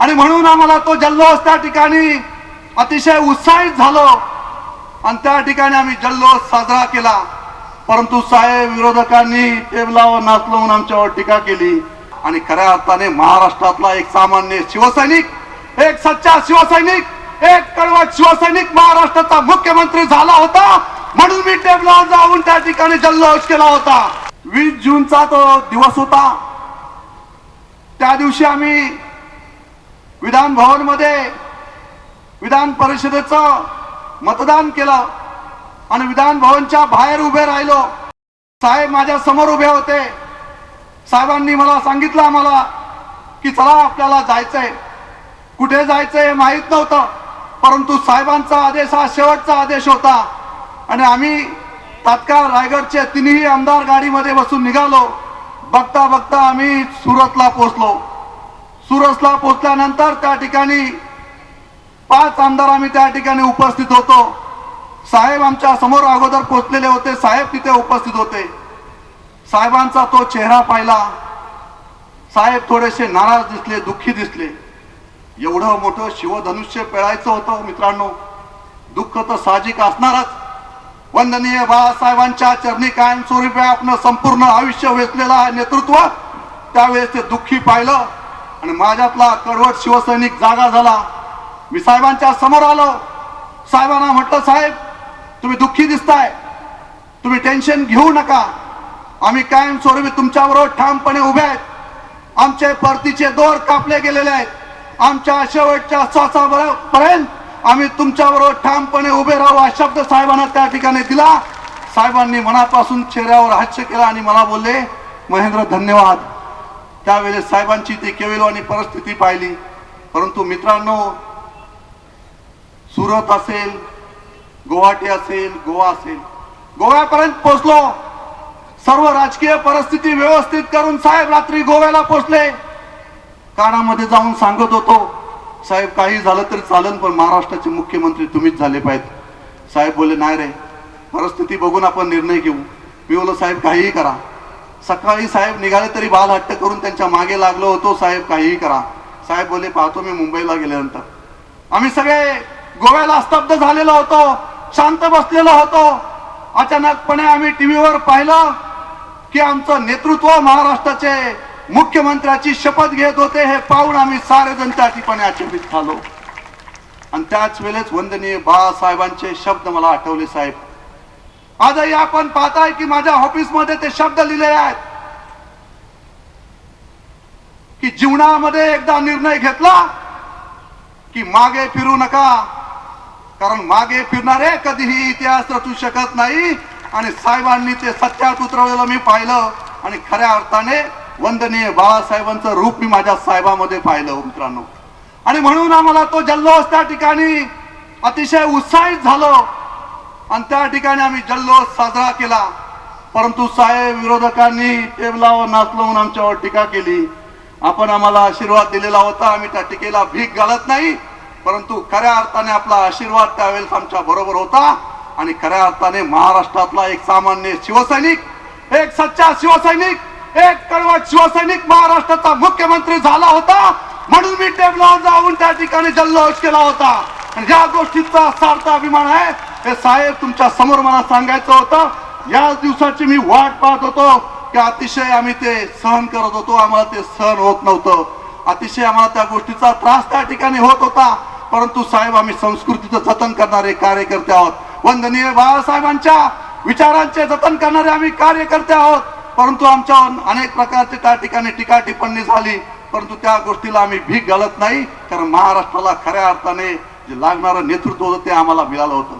आणि म्हणून आम्हाला तो जल्लोष त्या ठिकाणी अतिशय उत्साहित झालो. आणि त्या ठिकाणी आम्ही जल्लोष साजरा केला. परंतु साहेब विरोधकांनी टेबलावर नाचलवून आमच्यावर टीका केली. आणि खऱ्या अर्थाने महाराष्ट्रातला एक सामान्य शिवसैनिक एक सच्चा शिवसैनिक एक कडवट शिवसैनिक महाराष्ट्राचा मुख्यमंत्री झाला होता. म्हणून मी टेबलावर जाऊन त्या ठिकाणी जल्लोष केला होता. वीस जूनचा तो दिवस होता. त्या दिवशी आम्ही विधान भवनमध्ये विधान परिषदेचं मतदान केलं आणि विधान भवनच्या बाहेर उभे राहिलो. साहेब माझ्यासमोर उभे होते. साहेबांनी मला सांगितलं आम्हाला की चला आपल्याला जायचंय. कुठे जायचंय हे माहीत नव्हतं परंतु साहेबांचा आदेश हा शेवटचा आदेश होता. आणि आम्ही तात्काळ रायगडचे तिन्ही आमदार गाडीमध्ये बसून निघालो. बघता बघता आम्ही सुरतला पोहोचलो. सुरसला पोचल्यानंतर त्या ठिकाणी पाच आमदार आम्ही त्या ठिकाणी उपस्थित होतो. साहेब आमच्यासमोर अगोदर पोहोचलेले होते. साहेब तिथे उपस्थित होते. साहेबांचा तो चेहरा पाहिला. साहेब थोडेसे नाराज दिसले दुःखी दिसले. एवढं मोठं शिवधनुष्य पेळायचं होतं मित्रांनो. दुःख तर साहजिक असणारच. वंदनीय बाळासाहेबांच्या चरणी कायमस्वरूपी आपलं संपूर्ण आयुष्य वेचलेलं आहे नेतृत्व. त्यावेळेस ते दुःखी पाहिलं. आणि माझ्यातला कडवट शिवसैनिक जागा झाला. मी साहेबांच्या समोर आलो. साहेबांना म्हटलं साहेब तुम्ही दुःखी दिसताय. तुम्ही टेन्शन घेऊ नका. आम्ही कायमस्वरूपी तुमच्याबरोबर ठामपणे उभे आहेत. आमचे परतीचे दोर कापले गेलेले आहेत. आमच्या शेवटच्या श्वासापर्यंत आम्ही तुमच्याबरोबर ठामपणे उभे राहू. हा शब्द साहेबांना त्या ठिकाणी दिला. साहेबांनी मनापासून चेहऱ्यावर हास्य केला आणि मला बोलले महेंद्र धन्यवाद. त्यावेळेस साहेबांची ती केविलवाणी परिस्थिती पाहिली. परंतु मित्रांनो सुरत असेल गुवाहाटी असेल गोवा असेल गोव्यापर्यंत पोहोचलो. सर्व राजकीय परिस्थिती व्यवस्थित करून साहेब रात्री गोव्याला पोहोचले. कानामध्ये जाऊन सांगत होतो साहेब काही झालं तरी चालन पण महाराष्ट्राचे मुख्यमंत्री तुम्हीच झाले पाहिजे साहेब बोलले नाही रे परिस्थिती बघून आपण निर्णय घेऊ. मी बोललो साहेब काहीही करा. सकाळी साहेब निघाले तरी बाल हट्ट करून त्यांच्या मागे लागलो होतो. साहेब काहीही करा. साहेब बोले पाहतो मी मुंबईला गेल्यानंतर. आम्ही सगळे गोव्याला स्तब्ध झालेलो होतो. शांत बसलेलो होतो. अचानकपणे आम्ही टीव्हीवर पाहिलं की आमचं नेतृत्व महाराष्ट्राचे मुख्यमंत्र्याची शपथ घेत होते हे पाहून आम्ही सारे जण त्या ठिकाणी अचंबित झालो. आणि त्याच वेळेस वंदनीय बाळासाहेबांचे शब्द मला आठवले साहेब. आजही आपण पाहताय की माझ्या ऑफिसमध्ये ते शब्द लिहिलेले आहेत की जीवनामध्ये एकदा निर्णय घेतला की मागे फिरू नका. कारण मागे फिरणारे कधीही इतिहास रचू शकत नाही आणि साहेबांनी ते सत्यात उतरवलेलं मी पाहिलं आणि खऱ्या अर्थाने वंदनीय बाळासाहेबांचं रूप मी माझ्या साहेबामध्ये पाहिलं मित्रांनो. आणि म्हणून आम्हाला तो जल्लोष त्या ठिकाणी अतिशय उत्साहित झालो. आणि त्या ठिकाणी आम्ही जल्लोष साजरा केला. परंतु साहेब विरोधकांनी टेबलावर नाचलवून आमच्यावर टीका केली. आपण आम्हाला आशीर्वाद दिलेला होता. आम्ही त्या टीकेला भीक घालत नाही. परंतु खऱ्या अर्थाने आपला आशीर्वाद त्यावेळेस आमच्या बरोबर होता. आणि खऱ्या अर्थाने महाराष्ट्रातला एक सामान्य शिवसैनिक एक सच्चा शिवसैनिक एक कळवा शिवसैनिक महाराष्ट्राचा मुख्यमंत्री झाला होता. म्हणून मी टेबलावर जाऊन त्या ठिकाणी जल्लोष केला होता. आणि ज्या गोष्टीचा सार्थ अभिमान आहे. हे साहेब तुमच्यासमोर मला सांगायचं होतं याच दिवसाची मी वाट पाहत होतो की अतिशय आम्ही ते सहन करत होतो आम्हाला ते सहन होत नव्हतं. अतिशय आम्हाला त्या गोष्टीचा त्रास त्या ठिकाणी होत होता परंतु साहेब आम्ही संस्कृतीचं जतन करणारे कार्यकर्ते आहोत. वंदनीय बाळासाहेबांच्या विचारांचे जतन करणारे आम्ही कार्यकर्ते आहोत परंतु आमच्यावर अनेक प्रकारचे त्या ठिकाणी टीका टिप्पणी झाली परंतु त्या गोष्टीला आम्ही भीक घालत नाही कारण महाराष्ट्राला खऱ्या अर्थाने जे लागणारं नेतृत्व होतं ते आम्हाला मिळालं होतं.